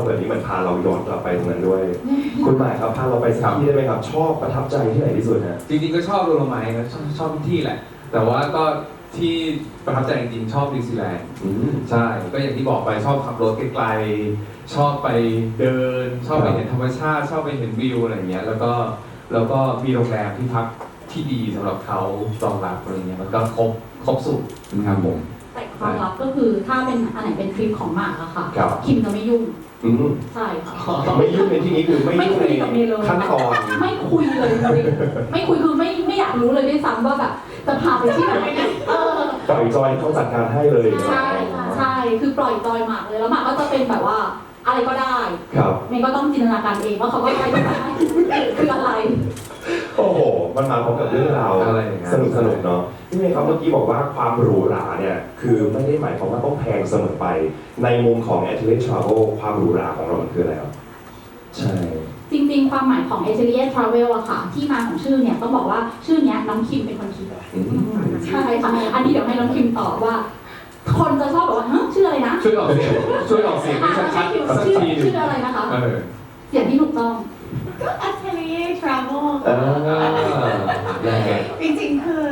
าแบบนี้เหมือนพาเราย้อนกลับไปตรงนั้นด้วย คุณหมายครับพาเราไปสักที่ได้ไหมครับ ชอบประทับใจที่ไหนที่สุดฮะจริงๆก็ชอบโดโลไมท์นะชอบชอบทุกที่แหละ แต่ว่าก็ที่ประทับใจจริงๆชอบนิวซีแลนด์อืม ใช่ ก็อย่างที่บอกไปชอบขับรถไกลๆชอบไปเดิน ชอบไปเห็นธรรมชาติ ชอบไปเห็นวิวอะไรเงี้ย แล้วก็แล้วก็มีโรงแรมที่พักที่ดีสำหรับเขารองรับอะไรเงี้ยมันก็ครบครบสุดนะครับผม แต่ความลับก็คือถ้าเป็นอันไหนเป็นทริปของหมากอะค่ะ ครับ คิมจะไม่ยุ่ง อืมใช่ค่ะ ไม่ยุ่งในที่นี้คือไม่ยุ่งไม่คุยกับเมย์เลในยขั้นตอน ไม่คุยเลยจริงๆไม่คุยคือไม่ไม่อยากรู้เลยด้วยซ้ำว่าแบบจะพาไปที่ไหนเออ ปล่อยจอยเขาจัดการให้เลย ใช่ใช่ คือปล่อยจอยหมากเลย แล้วหมากก็จะเป็นแบบว่า อะไรก็ได้ครับเมย์ก็ต้องจินตนาการเองว่าเขาก็ได้ก็ได้คืออะไร โอ้โห มันมาพร้อมกับเรื่องราวอะไรอย่างเงี้ย สนุกสนุกๆเนาะพี่เมย์ครับเมื่อกี้บอกว่าความหรูหราเนี่ย คือไม่ได้หมายความว่าต้องแพงเสมอไป ในมุมของ a t l e t Travel ความหรูหราของเรามันคืออะไรครับใช่ จริงๆ ความหมายของ a t e l i e r Travel อะค่ะ ที่มาของชื่อเนี่ยต้องบอกว่าชื่อเนี้ยน้องคิมเป็นคนคิด อืม ใช่ค่ะ อันนี้เดี๋ยวให้น้องคิมตอบว่า คนจะชอบบอกว่าเฮ้ยชื่ออะไรนะช่วยออกเสียงช่วยออกเสียงให้อ่าชัดให้คิมๆสักชื่อทีหนึงชื่ออะไรนะคะเออเสียงที่ถูกต้องก็ Atelier Travel อ่ายังไงจริงๆคือ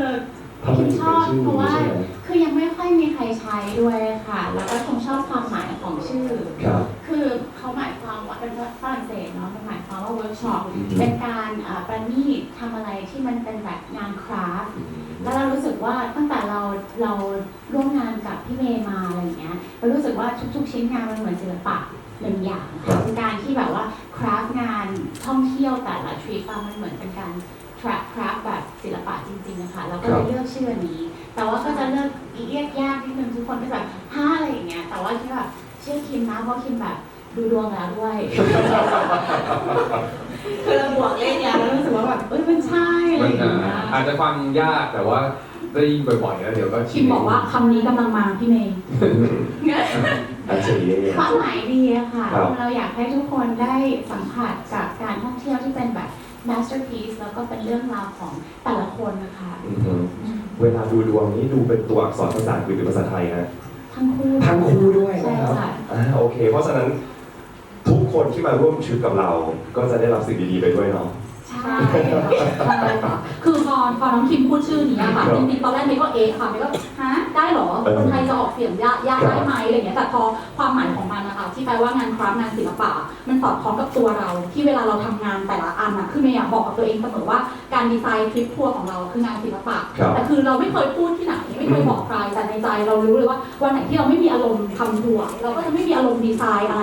ทำไมคิมถึงชอบเป็นชื่อเพราะนี้ว่าใช่ไหมคือยังไม่ค่อยมีใครใช้ด้วยค่ะ แล้วก็ชมชอบความหมายของชื่อครับ คือเขาหมายความว่าเป็นฝรั่งเศสเนาะมันหมายความว่าเวิร์กช็อปอืม เป็นการเอ่อประณีตทำอะไรที่มันเป็นแบบงานคราฟต์ แล้วเรารู้สึกว่าตั้งแต่เราเราร่วมงานกับพี่เมย์มาอะไรอย่างเงี้ยเรารู้สึกว่าทุกๆ ชิ้นงานมันเหมือนศิลปะหนึ่งอย่างครัค่ะบเป็นการที่แบบว่าคราฟต์งานท่องเที่ยวแต่ละทริปอะมันเหมือนเป็นการคราฟคราฟแบบศิลปะจริงๆนะคะเราก็เลยเลือกชื่ออันนี้ แต่ว่าก็จะเลือกเรียกยากนิดนึงทุกคนก็แบบฮ่าอะไรอย่างเงี้ยแต่ว่าที่แบบ ชื่อคิมนะเพราะคิมแบบดูดวงแล้วด้วย คือเราบวกเลขแล้วแล้วรู้สึกว่าแบบเอ้ยมันใช่อะไรมันอย่างอะเงี้ยอาจจะฟังยากแต่ว่าได้ยินบ่อยๆแล้วเดี๋ยวก็คิมบอกว่าคำนี้กำลังมาพี่เมย์ อันเฉลี่ย ความหมายดีอะค่ะ ครับ เราอยากให้ทุกคนได้สัมผัสกับการท่องเที่ยวที่เป็นแบบ masterpiece แล้วก็เป็นเรื่องราวของแต่ละคนนะคะอือฮึเวลาดูดวงนี้ดูเป็นตัวอักษรภาษาอังกฤษหรือภาษาไทยฮะ ทั้งคู่ทั้งคู่ด้วยใช่นะครับค่ะ อ่าโอเค เพราะฉะนั้นทุกคนที่มาร่วมทริปกับเรา ก็จะได้รับสิ่งดีๆไปด้วยเนาะ ใช่ใช่ค่ะใช่ค่ะคือพอพอน้องคิมพูดชื่อนี้อะค่ะครับจริงๆตอนแรกเมย์ก็เอะค่ะเมย์ก็ฮะได้เหรอเออคนไทยจะออกเสียงยากยากครับได้ไหมอะไรเงี้ยแต่พอความหมายของมันนะคะที่แปลว่างานคราฟต์งานศิลปะ มันสอดคล้องกับตัวเรา ที่เวลาเราทำงานแต่ละอันอะคือเมย์อยากบอกกับตัวเองเสมอว่าการดีไซน์ทริปทัวร์ของเราคืองานศิลปะครับแต่คือเราไม่เคยพูดที่ไหนไม่เคยบอกใครแต่ในใจเรารู้เลยว่าวันไหนที่เราไม่มีอารมณ์ทำทัวร์เราก็จะไม่มีอารมณ์ดีไซน์อะไร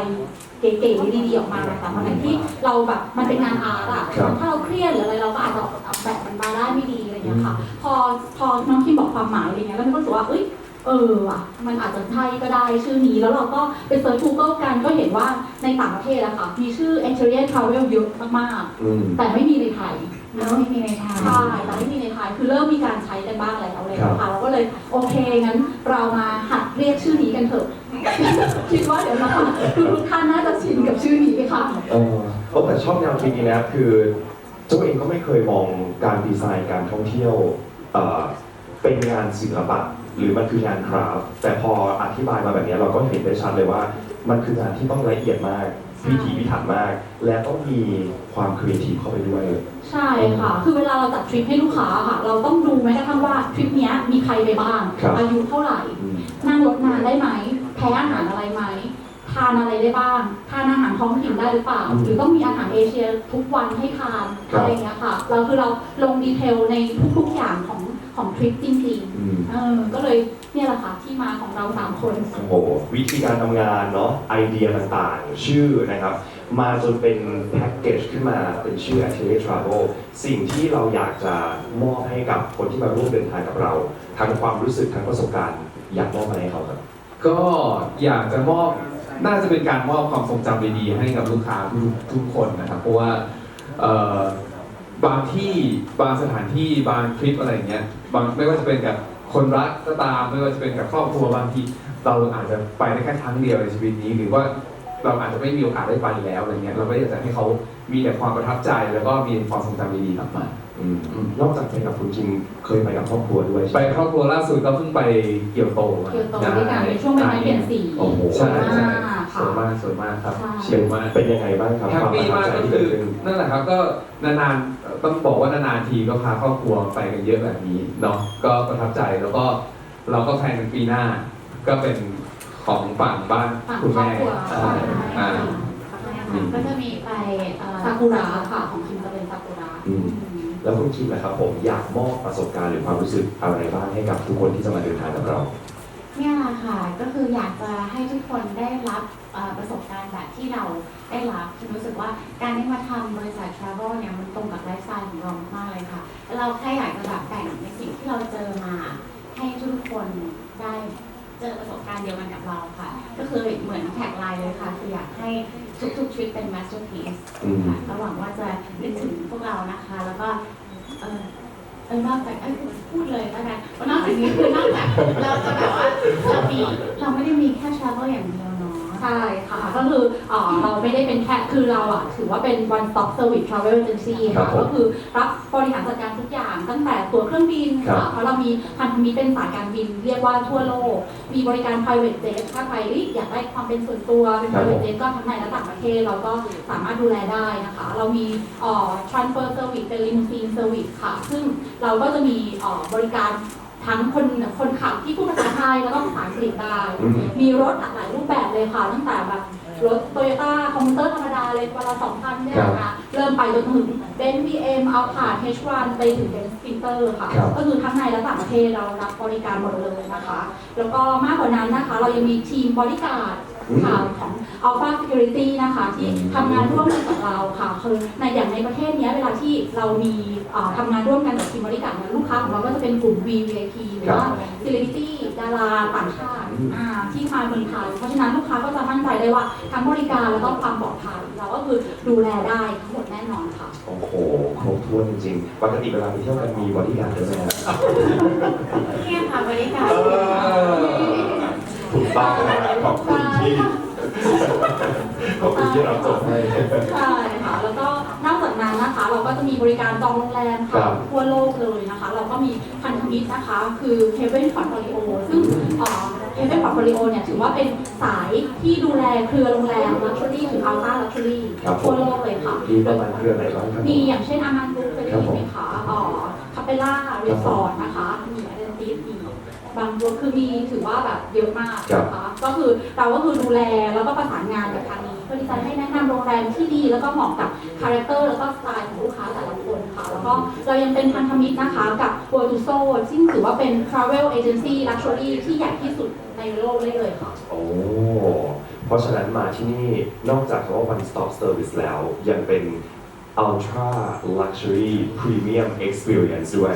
เก๋ๆดีๆออกมาแต่วันไหนที่เราแบบมันเป็นงานอาร์ตอะครับ ถ้าเราเครียดหรืออะไรเราก็อาจจะเอาแบบมันมาได้ไม่ดีอะไรอย่างเงี้ยค่ะ พอพอน้องคิมบอกความหมายอะไรเงี้ยแล้วมันก็รู้สึกว่าเอ้ยเออว่ะมันอาจจะใช่ก็ได้ชื่อนี้แล้วเราก็ไปเซิร์ช Google กันก็เห็นว่าในต่างประเทศอะค่ะมีชื่อ a n t e r i o r Travel เยอะมากอืม ๆแต่ไม่มีในไทย แล้วไม่มีในไทย ใช่แต่ไม่มีในไทยคือเริ่มมีการใช้กันบ้างแล้วอะไรอย่างเลยนะคะเราก็เลยโอเคงั้นเรามาหัดเรียกชื่อนี้กันเถอะ คิดว่าเดี๋ยวน้องทุกท่านน่าจะชินกับชื่อนี้ค่ะ เออโอ้แต่ชอบแนวคิดนี้นะคือเจ้าเองก็ไม่เคยมองการดีไซน์การท่องเที่ยวเอ่อเป็นงานศิลปะหรือมันคืองานคราฟต์แต่พออธิบายมาแบบนี้เราก็เห็นได้ชัดเลยว่า มันคืองานที่ต้องละเอียดมากพิถีพิถันมาก และต้องมีความครีเอทีฟเข้าไปด้วย ใช่ค่ะ คือเวลาเราจัดทริปให้ลูกค้าค่ะ เราต้องดูแม้กระทั่งว่าทริปเนี้ยมีใครไปบ้าง ครับอายุเท่าไหร่ อืม นั่งรถนานได้ไหม แพ้อาหารอะไรไหมทานอะไรได้บ้าง ทานอาหารท้องถิ่นได้หรือเปล่าอืมหรือต้องมีอาหารเอเชียทุกวันให้ทานครับอะไรอย่างเงี้ยค่ะ เราคือเราลงดีเทลในทุกๆอย่างของของทริปจริงอืมๆเออก็เลยเนี่ยแหละค่ะที่มาของเราสามคน โอ้โหวิธีการทำงานเนาะไอเดียต่างๆ ชื่อนะครับ มาจนเป็นแพ็กเกจขึ้นมาเป็นชื่อ a t e l i e r Travel สิ่งที่เราอยากจะมอบให้กับคนที่มาร่วมเดินทางกับเรา ทั้งความรู้สึกทั้งประสบการณ์ อยากมอบอะไรให้เขาครับ ก็อยากจะมอบน่าจะเป็นการมอบความทรงจำดีๆให้กับลูกค้าทุกทุกคนนะครับ เพราะว่าเอ่อบางที่บางสถานที่บางทริปอะไรอย่างเงี้ยบางไม่ว่าจะเป็นกับคนรักก็ตามไม่ว่าจะเป็นกับครอบครัวบางทีเราอาจจะไปได้แค่ครั้งเดียวในชีวิตนี้ หรือว่า เราอาจจะไม่มีโอกาสได้ไปแล้วอะไรเงี้ยเราก็อยากจะให้เขามีแต่ความประทับใจแล้วก็มีความทรงจำดีๆกลับมา อืมนอกจากไปกับคุณจริงเคยไปกับครอบครัวด้วยไปใช่ไหมครอบครัวล่าสุดก็เพิ่งไปเกียวโตมาเกียวโตด้วยกันในช่วงใบไม้เปลี่ยนสีโอ้โห ใช่ใช่อ่าสวยมากสวยมากครับ ใช่ เชียร์มากเป็นยังไงบ้างครับแฮปปี้ควมากประทับใจก็ที่คืเกิอดขึ้นนั่นแหละครับก็นานๆต้องบอกว่านานๆทีก็พาครอบครัวไปกันเยอะแบบนี้เนาะก็ประทับใจแล้วก็เราก็แพลนกันปีหน้า ก็เป็น ของฝั่งบ้านฝั่งคุณครอบแม่ครัวใช่อ่าก็จะมีไปเอ่อซากุระค่ะของคิมจะเป็นซากุระอืม แล้วคุณคิดนะครับผมอยากมอบประสบการณ์หรือความรู้สึกอะไรบ้างให้กับทุกคนที่จะมาเดินทางกับเรา เนี่ยแหละค่ะก็คืออยากจะให้ทุกคนได้รับเอ่อประสบการณ์แบบที่เราได้รับฉันรู้สึกว่าการได้มาทำบริษัท Travel เนี่ยมันตรงกับไลฟ์สไตล์ของเรามากๆเลยค่ะแล้วเราแค่อยากจะแบบแบ่งในสิ่งที่เราเจอมาให้ทุกคนได้ เจอประสบการณ์เดียวกันกับเราค่ะ ก็คือเหมือนแท็กไลน์เลยค่ะ คืออยากให้ทุกๆทริปเป็น masterpiece อืม ค่ะก็หวังว่าจะนึกถึงพวกเรานะคะ แล้วก็เออเออนอกจากเอ้ยพูดเลยแล้วกันว่านอกจากนี้คือนอกจากเราจะแบบว่าเรามีเราไม่ได้มีแค่ travel อย่างเดียวเนาะ ใช่ค่ะ ก็คือเอ่อเราไม่ได้เป็นแค่คือเราอะถือว่าเป็น one stop service travel agency ครัค่ะบผมก็คือรับบริหารจัดการทุกอย่างตั้งแต่ตัวเครื่องบินครัค่ะบ เพราะเรามีพันธมิตรเป็นสายการบินเรียกว่าทั่วโลก มีบริการ private jet ถ้าใครเอ้ยอยากได้ความเป็นส่วนตัวเป็นครับผม private jet ก็ทั้งในและต่างประเทศเราก็สามารถดูแลได้นะคะ เรามีเอ่อ transfer service เป็น limousine service ค่ะ ซึ่งเราก็จะมีเอ่อบริการ ทั้งคนคนขับที่พูดภาษาไทยแล้วก็ภาษาอังกฤษได้อืมมีรถหลากหลายรูปแบบเลยค่ะ ตั้งแต่แบบรถโตโยต้าคอมพิวเตอร์ธรรมดาเลยวันละสองพันเนี่ยนะคะเริ่มไปจนถึงเบนซ์บีเอ็มเอาผ่านเฮชวันไปถึงเบนซ์สปินเตอร์ค่ะครับก็คือทั้งในและต่างประเทศเรารับบริการหมดเลยนะคะ แล้วก็มากกว่านั้นนะคะ เรายังมีทีมบริการดอืม ค่ะ ของ Alpha Security นะคะ ที่อืมทำงานร่วมกันกับเราค่ะ คือในอย่างในประเทศเนี้ยเวลาที่เรามีเอ่อทำงานร่วมกันกับทีมบริการเนี่ยลูกค้าของเราก็จะเป็นกลุ่ม VVIP หรือว่าเซเลบริตี้ดาราต่างชาติอืมอ่าที่มาเมืองไทยเพราะฉะนั้นลูกค้าก็จะมั่นใจได้ว่าทั้งบริการแล้วก็ความปลอดภัยเราก็คือดูแลได้ทั้งหมดแน่นอนค่ะ โอ้โห ครบถ้วนจริงๆ ปกติเวลาไปเที่ยวกันมีบริการด้วยไหมครับ เนี่ยค่ะบริการ เออ ถูกต้องนะขอบคุณที่ขอบคุณที่รับจบให้ ใช่ค่ะ แล้วก็นอกจากนั้นนะคะ เราก็จะมีบริการจองโรงแรมครัค่ะบทั่วโลกเลยนะคะ เราก็มีพันธมิตรนะคะ คือ Heaven Portfolio ซึ่งเอ่อ Heaven Portfolio เนี่ยถือว่าเป็นสายที่ดูแลเครือโรงแรม Luxury ถึง Ultra Luxury ครับผม ทั่วโลกเลยค่ะ มีประมาณเครือไหนบ้างครับ มีอย่างเช่นอามันกรุ๊ปเคยได้ยินไหมคะอ๋อคาเปล่ารีสอร์ทนะคะ มี อเดนติสมีบางตัวคือมีถือว่าแบบเยอะมากนะคะก็คือเราก็คือดูแลแล้วก็ประสานงานกับทางนี้เพื่อที่จะให้แนะนำโรงแรมที่ดี แล้วก็เหมาะกับคาแรคเตอร์แล้วก็สไตล์ของลูกค้าแต่ละคนค่ะ แล้วก็เรายังเป็นพันธมิตรนะคะกับ w o r l d u s o ซึ่งถือว่าเป็น travel agency luxury ที่ใหญ่ที่สุดในโลกได้เลยค่ะ โอ้ เพราะฉะนั้นมาที่นี่นอกจากคำว่า one stop service แล้วยังเป็น ultra luxury premium experience ด้วย